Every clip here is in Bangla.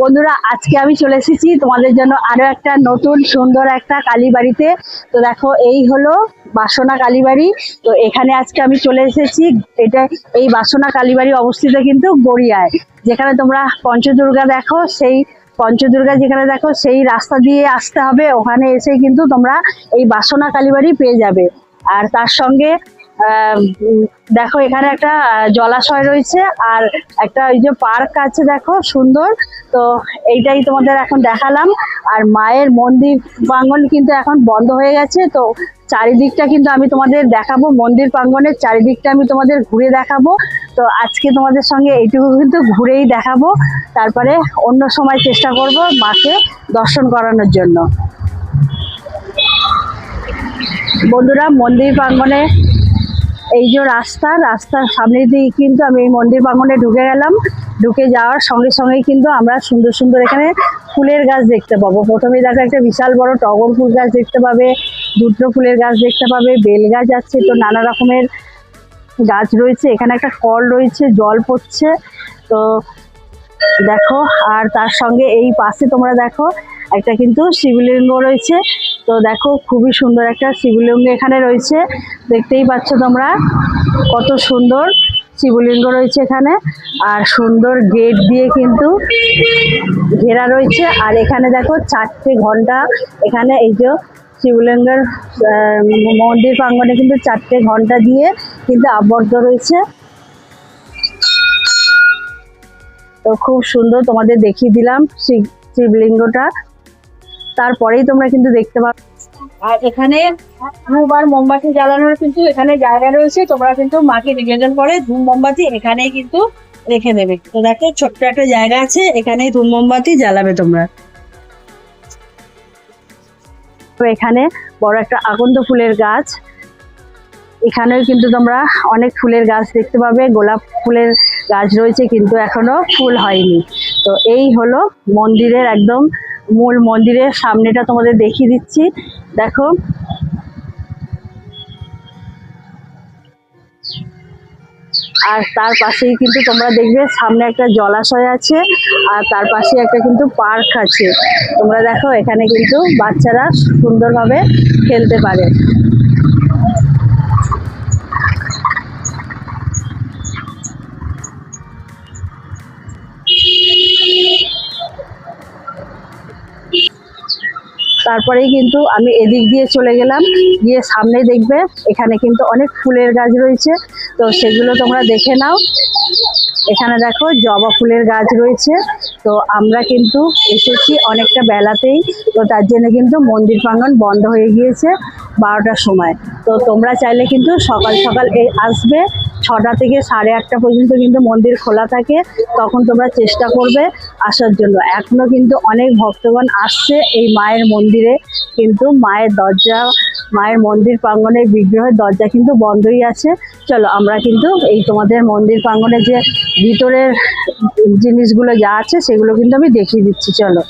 বন্ধুরা, আজকে আমি চলে এসেছি তোমাদের জন্য আরও একটা নতুন সুন্দর একটা কালীবাড়িতে। তো দেখো, এই হলো বাসনা কালীবাড়ি। তো এখানে আজকে আমি চলে এসেছি। এটা, এই বাসনা কালীবাড়ি অবস্থিত কিন্তু গড়িয়ায়। যেখানে তোমরা পঞ্চদুর্গা দেখো, সেই পঞ্চদুর্গা যেখানে দেখো, সেই রাস্তা দিয়ে আসতে হবে। ওখানে এসে কিন্তু তোমরা এই বাসনা কালীবাড়ি পেয়ে যাবে। আর তার সঙ্গে দেখো, এখানে একটা জলাশয় রয়েছে আর একটা ওই যে পার্ক আছে, দেখো, সুন্দর। তো এইটাই তোমাদের এখন দেখালাম। আর মায়ের মন্দির প্রাঙ্গন কিন্তু এখন বন্ধ হয়ে গেছে। তো চারিদিকটা কিন্তু আমি তোমাদের দেখাবো। মন্দির প্রাঙ্গনের চারিদিকটা আমি তোমাদের ঘুরে দেখাবো। তো আজকে তোমাদের সঙ্গে এইটুকু কিন্তু ঘুরেই দেখাবো। তারপরে অন্য সময় চেষ্টা করব মাকে দর্শন করানোর জন্য। বন্ধুরা, মন্দির প্রাঙ্গণে এই যে রাস্তা, রাস্তার সামনে দিয়ে কিন্তু আমি এই মন্দির প্রাঙ্গণে ঢুকে গেলাম। ঢুকে যাওয়ার সঙ্গে সঙ্গে কিন্তু আমরা সুন্দর সুন্দর এখানে ফুলের গাছ দেখতে পাবো। প্রথমে দেখো একটা বিশাল বড় টগর ফুল গাছ দেখতে পাবে দুটো ফুলের গাছ দেখতে পাবে, বেল গাছ আছে, তো নানা রকমের গাছ রয়েছে। এখানে একটা কল রয়েছে, জল পড়ছে, তো দেখো। আর তার সঙ্গে এই পাশে তোমরা দেখো, একটা কিন্তু শিবলিঙ্গ রয়েছে। তো দেখো, খুবই সুন্দর একটা শিবলিঙ্গ এখানে রয়েছে। দেখতেই পাচ্ছ তোমরা কত সুন্দর শিবলিঙ্গ রয়েছে এখানে। আর সুন্দর গেট দিয়ে কিন্তু ঘেরা রয়েছে। আর এখানে দেখো, চারটে ঘণ্টা এখানে এই যে শিবলিঙ্গের মন্দির প্রাঙ্গনে কিন্তু চারটে ঘণ্টা দিয়ে কিন্তু আবদ্ধ রয়েছে। তো খুব সুন্দর তোমাদের দেখিয়ে দিলাম শিব- শিবলিঙ্গটা। তারপরেই তোমরা কিন্তু দেখতে পাবে আর এখানে ধূপ আর মোমবাতি জ্বালানোর কিন্তু এখানে জায়গা রয়েছে। তোমরা কিন্তু মাকে নিবেদন করে ধূপ মোমবাতি এখানেই কিন্তু রেখে দেবে। তো দেখো ছোট্ট একটা জায়গা আছে এখানেই ধূপ মোমবাতি জ্বালাবে তোমরা। তো এখানে বড় একটা আকন্দ ফুলের গাছ। এখানেও কিন্তু তোমরা অনেক ফুলের গাছ দেখতে পাবে। গোলাপ ফুলের গাছ রয়েছে কিন্তু এখনও ফুল হয়নি। তো এই হলো মন্দিরের একদম মূল মন্দিরের সামনেটা তোমাদের দেখিয়ে দিচ্ছি। দেখো। আর তার পাশেই কিন্তু তোমরা দেখবে সামনে একটা জলাশয় আছে, আর তার পাশে একটা কিন্তু পার্ক আছে। তোমরা দেখো এখানে কিন্তু বাচ্চারা সুন্দরভাবে খেলতে পারে। তারপরেই কিন্তু আমি এদিক দিয়ে চলে গেলাম। গিয়ে সামনে দেখবে, এখানে কিন্তু অনেক ফুলের গাছ রয়েছে। তো সেগুলো তোমরা দেখে নাও। এখানে দেখো জবা ফুলের গাছ রয়েছে। তো আমরা কিন্তু এসেছি অনেকটা বেলাতেই। তো তার জন্য কিন্তু মন্দির প্রাঙ্গণ বন্ধ হয়ে গিয়েছে বারোটার সময়। তো তোমরা চাইলে কিন্তু সকাল সকাল এই আসবে। ছটা থেকে সাড়ে আটটা পর্যন্ত কিন্তু মন্দির খোলা থাকে। তখন তোমরা চেষ্টা করবে আসার জন্য। এখনও কিন্তু অনেক ভক্তগণ আসছে এই মায়ের মন্দিরে। কিন্তু মায়ের দরজা মায়ের মন্দির প্রাঙ্গণের বিগ্রহের দরজা কিন্তু বন্ধই আছে। চলো, আমরা কিন্তু এই তোমাদের মন্দির প্রাঙ্গণে যে ভিতরের জিনিসগুলো যা আছে, সেগুলো কিন্তু আমি দেখিয়ে দিচ্ছি, চলো।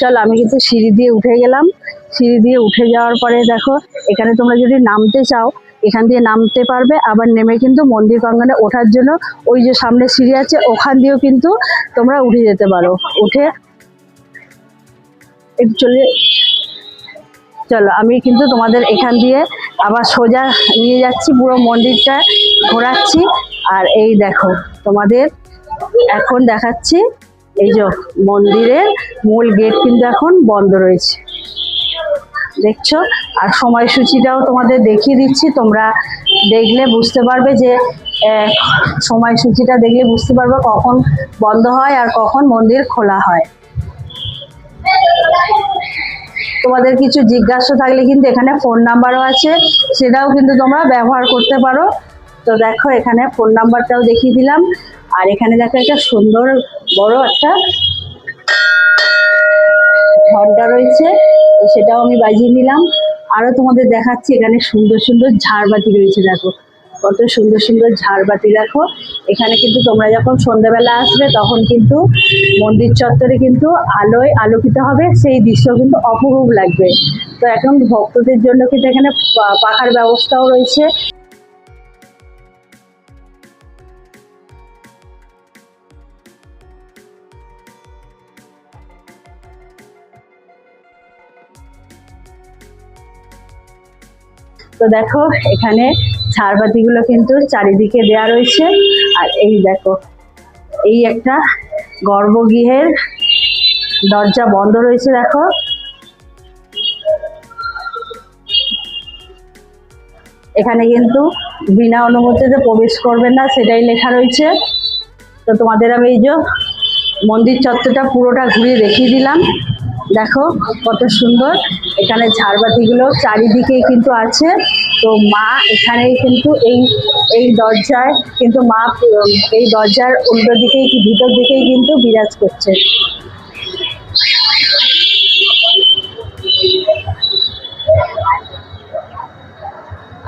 চলো, আমি কিন্তু সিঁড়ি দিয়ে উঠে গেলাম। সিঁড়ি দিয়ে উঠে যাওয়ার পরে দেখো, এখানে তোমরা যদি নামতে চাও, এখান দিয়ে নামতে পারবে, আবার নেমে কিন্তু মন্দির প্রাঙ্গণে ওঠার জন্য ওই যে সামনে সিঁড়ি আছে, ওখান দিয়েও কিন্তু তোমরা উঠে যেতে পারো। উঠে চলে চলো, আমি কিন্তু তোমাদের এখান দিয়ে আবার সোজা নিয়ে যাচ্ছি, পুরো মন্দিরটা ঘোরাচ্ছি। আর এই দেখো, তোমাদের এখন দেখাচ্ছি, এই যে মন্দিরের মূল গেট কিন্তু এখন বন্ধ রয়েছে। দেখছ? আর সময়সূচিটাও তোমাদের দেখিয়ে দিচ্ছি, তোমরা দেখলে বুঝতে পারবে যে সময়সূচিটা দেখলে বুঝতে পারবে কখন বন্ধ হয় আর কখন মন্দির খোলা হয়। তোমাদের কিছু জিজ্ঞাসা থাকলে কিন্তু এখানে ফোন নাম্বারও আছে, সেটাও কিন্তু তোমরা ব্যবহার করতে পারো। তো দেখো, এখানে ফোন নাম্বারটাও দেখিয়ে দিলাম। আর এখানে দেখো, একটা সুন্দর বড় একটা ঘণ্টা রয়েছে, তো সেটাও আমি বাজিয়ে নিলাম। আরও তোমাদের দেখাচ্ছি, এখানে সুন্দর সুন্দর ঝাড়বাতি রয়েছে, দেখো। কত সুন্দর সুন্দর ঝাড়বাতি দেখো এখানে কিন্তু তোমরা যখন সন্ধ্যাবেলা আসবে, তখন কিন্তু মন্দির চত্বরে কিন্তু আলোয় আলোকিত হবে। সেই দৃশ্য কিন্তু অপরূপ লাগবে। তো এখন ভক্তদের জন্য কিন্তু এখানে পাখার ব্যবস্থাও রয়েছে। দেখো, এখানে ঝাড়বাতিগুলো কিন্তু চারিদিকে দেয়া রয়েছে। আর এই দেখো, এই একটা গর্ভগৃহের দরজা বন্ধ রয়েছে দেখো। এখানে কিন্তু বিনা অনুমতিতে প্রবেশ করবেন না, সেটাই লেখা রয়েছে। তো তোমাদের আমি এই যে মন্দির চত্বরটা পুরোটা ঘুরিয়ে দেখিয়ে দিলাম। দেখো কত সুন্দর। এখানে ঝাড়বাতিগুলো চারিদিকে কিন্তু আছে। তো মা এখানেই কিন্তু এই এই দরজায় কিন্তু মা এই দরজার উল্টো দিকেই ভিতর দিকেই কিন্তু বিরাজ করছে।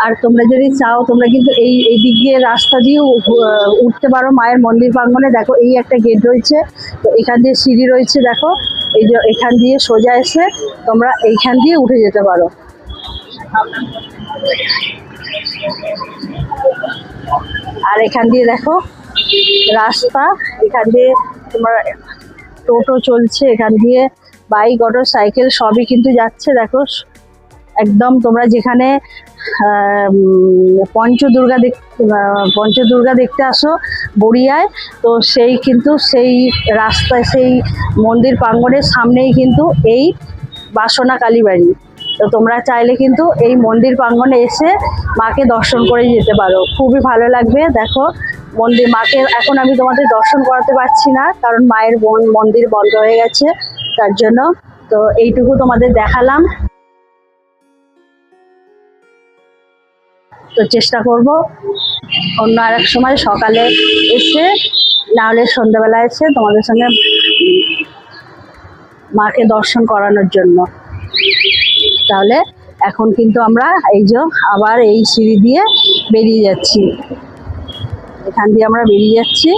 আর তোমরা যদি চাও, তোমরা কিন্তু এই এই দিক দিয়ে রাস্তা দিয়ে উঠতে পারো মায়ের মন্দির প্রাঙ্গণে। দেখো এই একটা গেট রয়েছে। তো এখান দিয়ে সিঁড়ি রয়েছে, দেখো। এই যে এখান দিয়ে সোজা এসে তোমরা এইখান দিয়ে উঠে যেতে পারো। আর এখান দিয়ে দেখো, রাস্তা, এখান দিয়ে তোমার টোটো চলছে, এখান দিয়ে বাইক অটো সাইকেল সবই কিন্তু যাচ্ছে। দেখো, একদম তোমরা যেখানে পঞ্চদুর্গা দেখ পঞ্চদুর্গা দেখতে আসো বড়িয়ায়। তো সেই কিন্তু সেই রাস্তায়, সেই মন্দির প্রাঙ্গণের সামনেই কিন্তু এই বাসনা কালীবাড়ি তো তোমরা চাইলে কিন্তু এই মন্দির প্রাঙ্গণে এসে মাকে দর্শন করে যেতে পারো। খুবই ভালো লাগবে, দেখো। মন্দির, মাকে এখন আমি তোমাদের দর্শন করাতে পারছি না, কারণ মায়ের মন- মন্দির বন্ধ হয়ে গেছে, তার জন্য। তো এইটুকু তোমাদের দেখালাম। তো চেষ্টা করব। অন্য আর এক সময় সকালে এসে নাহলে সন্ধ্যাবেলা এসে তোমাদের সঙ্গে মাকে দর্শন করানোর জন্য। তাহলে এখন কিন্তু আমরা এই যে আবার এই সিঁড়ি দিয়ে বেরিয়ে যাচ্ছি। এখান দিয়ে আমরা বেরিয়ে যাচ্ছি।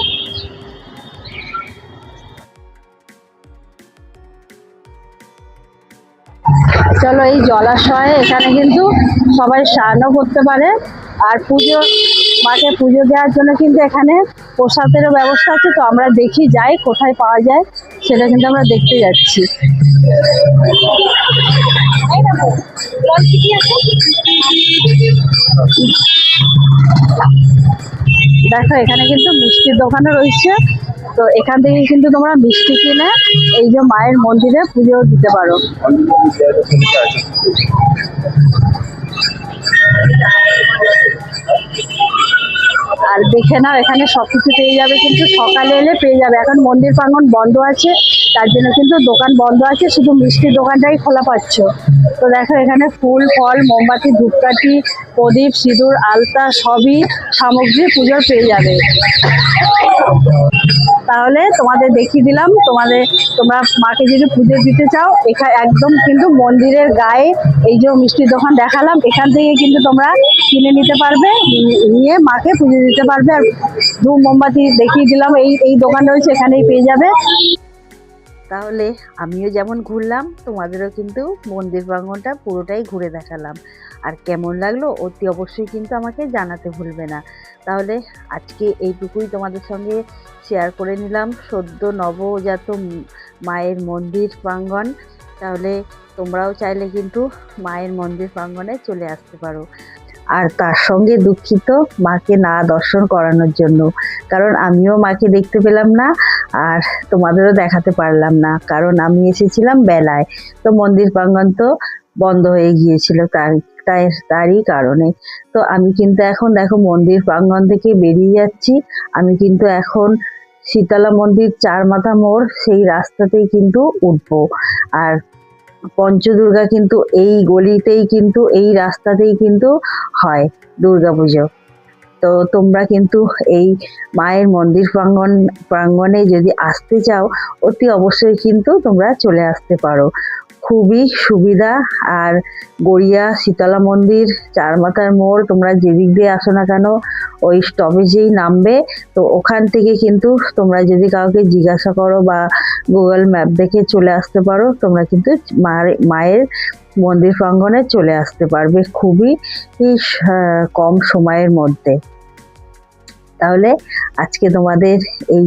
চলো এই জলাশয়ে এখানে কিন্তু সবাই স্নানও করতে পারে। আর পুজো, মাকে পুজো দেওয়ার জন্য কিন্তু এখানে প্রসাদেরও ব্যবস্থা আছে। তো আমরা দেখি যাই কোথায় পাওয়া যায়, সেটা কিন্তু আমরা দেখতে যাচ্ছি। দেখো, এখানে কিন্তু মিষ্টির দোকানও রয়েছে। তো এখান থেকে কিন্তু তোমরা মিষ্টি কিনে এই যে মায়ের মন্দিরে পুজো দিতে পারো। আর দেখে নাও, এখানে সবকিছু পেয়ে যাবে কিন্তু সকালে এলে পেয়ে যাবে। এখন মন্দির প্রাঙ্গণ বন্ধ আছে, তার জন্য কিন্তু দোকান বন্ধ আছে, শুধু মিষ্টির দোকানটাই খোলা পাচ্ছ। তো দেখো এখানে ফুল, ফল, মোমবাতি, ধূপকাঠি, প্রদীপ, সিঁদুর, আলতা, সবই সামগ্রী পুজোর পেয়ে যাবে। তাহলে তোমাদের দেখিয়ে দিলাম, তোমাদের, তোমরা মাকে যদি পুজো দিতে চাও এখানে একদম কিন্তু মন্দিরের গায়ে এই যে মিষ্টির দোকান দেখালাম, এখান থেকে কিন্তু তোমরা কিনে নিতে পারবে, নিয়ে মাকে পুজো দিতে পারবে। আর ধূপ, মোমবাতি দেখিয়ে দিলাম, এই এই দোকান রয়েছে, এখানেই পেয়ে যাবে। তাহলে আমিও যেমন ঘুরলাম, তোমাদেরও কিন্তু মন্দির প্রাঙ্গনটা পুরোটাই ঘুরে দেখালাম। আর কেমন লাগল অতি অবশ্যই কিন্তু আমাকে জানাতে ভুলবে না। তাহলে আজকে এইটুকুই তোমাদের সঙ্গে শেয়ার করে নিলাম। সদ্য নবজাত মায়ের মন্দির প্রাঙ্গণ। তাহলে তোমরাও চাইলে কিন্তু মায়ের মন্দির প্রাঙ্গণে চলে আসতে পারো। আর তার সঙ্গে দুঃখিত মাকে না দর্শন করানোর জন্য। কারণ আমিও মাকে দেখতে পেলাম না আর তোমাদেরও দেখাতে পারলাম না। কারণ আমি এসেছিলাম বেলায়। তো মন্দির প্রাঙ্গণ তো বন্ধ হয়ে গিয়েছিল তার তারই কারণে। তো আমি কিন্তু এখন দেখো মন্দির প্রাঙ্গণ থেকে বেরিয়ে যাচ্ছি। আমি কিন্তু এখন শীতলা মন্দির চার মাথা মোড় সেই রাস্তাতেই কিন্তু উঠবো। আর পঞ্চদুর্গা কিন্তু এই গলিতেই কিন্তু, এই রাস্তাতেই কিন্তু হয় দুর্গাপুজো। তো তোমরা কিন্তু এই মায়ের মন্দির প্রাঙ্গণ, প্রাঙ্গণে যদি আসতে চাও, অতি অবশ্যই কিন্তু তোমরা চলে আসতে পারো। খুবই সুবিধা। আর গড়িয়া শীতলা মন্দির চারমাথার মোড়, তোমরা যেদিক দিয়ে আসো না কেন, ওই স্টপেজেই নামবে। তো ওখান থেকে কিন্তু তোমরা যদি কাউকে জিজ্ঞাসা করো বা গুগল ম্যাপ দেখে চলে আসতে পারো, তোমরা কিন্তু মায়ের মন্দির প্রাঙ্গণে চলে আসতে পারবে খুবই কম সময়ের মধ্যে। তাহলে আজকে তোমাদের এই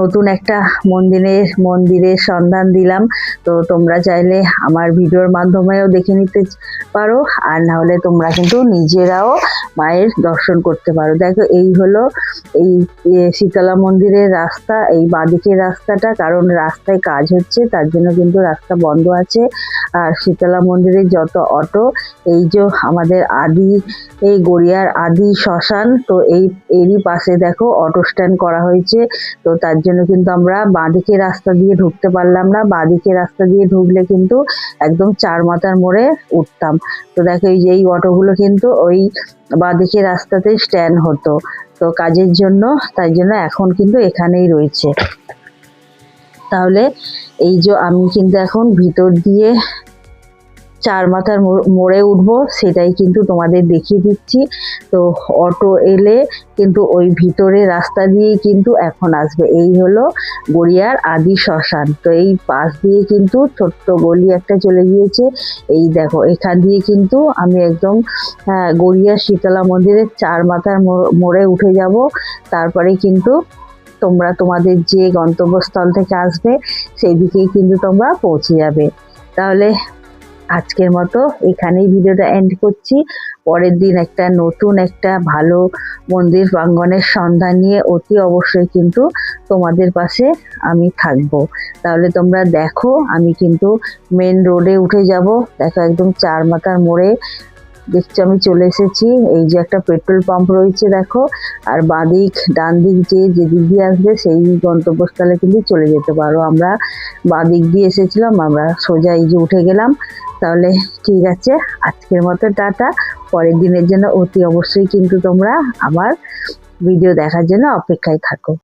নতুন একটা মন্দিরের মন্দিরের সন্ধান দিলাম। তো তোমরা চাইলে আমার ভিডিওর মাধ্যমেও দেখে নিতে পারো, আর না হলে তোমরা কিন্তু নিজেরাও মায়ের দর্শন করতে পারো। দেখো, এই হলো এই শীতলা মন্দিরের রাস্তা, এই বাঁদিকের রাস্তাটা, কারণ রাস্তায় কাজ হচ্ছে, তার জন্য কিন্তু রাস্তা বন্ধ আছে। আর শীতলা মন্দিরের যত অটো, এই যে আমাদের আদি, এই গড়িয়ার আদি শ্মশান, তো এই, এরই পাশে দেখো, অটো স্ট্যান্ড করা হয়েছে। তো তার জন্য কিন্তু আমরা বাঁদিকে রাস্তা দিয়ে ঢুকতে পারলাম না। বাঁদিকে রাস্তা দিয়ে ঢুকলে কিন্তু একদম চার মাথার মোড়ে উঠতাম। তো দেখো এই যে এই অটোগুলো কিন্তু ওই বাঁদিকে রাস্তাতে স্ট্যান্ড হতো। তো কাজের জন্য, তাই জন্য এখন কিন্তু এখানেই রয়েছে। তাহলে এই যে আমি কিন্তু এখন ভিতর দিয়ে চার মাথার মোড়ে উঠবো সেটাই কিন্তু তোমাদের দেখিয়ে দিচ্ছি। তো অটো এলে কিন্তু ওই ভিতরে রাস্তা দিয়েই কিন্তু এখন আসবে। এই হলো গড়িয়ার আদি শ্মশান। তো এই পাশ দিয়ে কিন্তু ছোট্ট গলি একটা চলে গিয়েছে। এই দেখো এখান দিয়ে কিন্তু আমি একদম আহ, গড়িয়া শীতলা মন্দিরের চার মাথার মোড়ে উঠে যাব। তারপরে কিন্তু তোমরা তোমাদের যে গন্তব্যস্থল থেকে আসবে সেই দিকেই কিন্তু তোমরা পৌঁছে যাবে। তাহলে আজকের মতো এখানেই ভিডিওটা এন্ড করছি। পরের দিন একটা নতুন একটা ভালো মন্দির প্রাঙ্গনের সন্ধান নিয়ে অতি অবশ্যই কিন্তু তোমাদের পাশে আমি থাকব। তাহলে তোমরা দেখো, আমি কিন্তু মেন রোডে উঠে যাব। দেখো একদম চার মাথার মোড়ে দেখছ আমি চলে এসেছি। এই যে একটা পেট্রোল পাম্প রয়েছে, দেখো। আর বাঁদিক ডান দিক যে যেদিক দিয়ে আসবে, সেই গন্তব্যস্থলে কিন্তু চলে যেতে পারো। আমরা বাঁদিক দিয়ে এসেছিলাম, আমরা সোজা এই যে উঠে গেলাম। তাহলে ঠিক আছে, আজকের মতো টাটা। পরের দিনের জন্য অতি অবশ্যই কিন্তু তোমরা আমার ভিডিও দেখার জন্য অপেক্ষায় থাকো।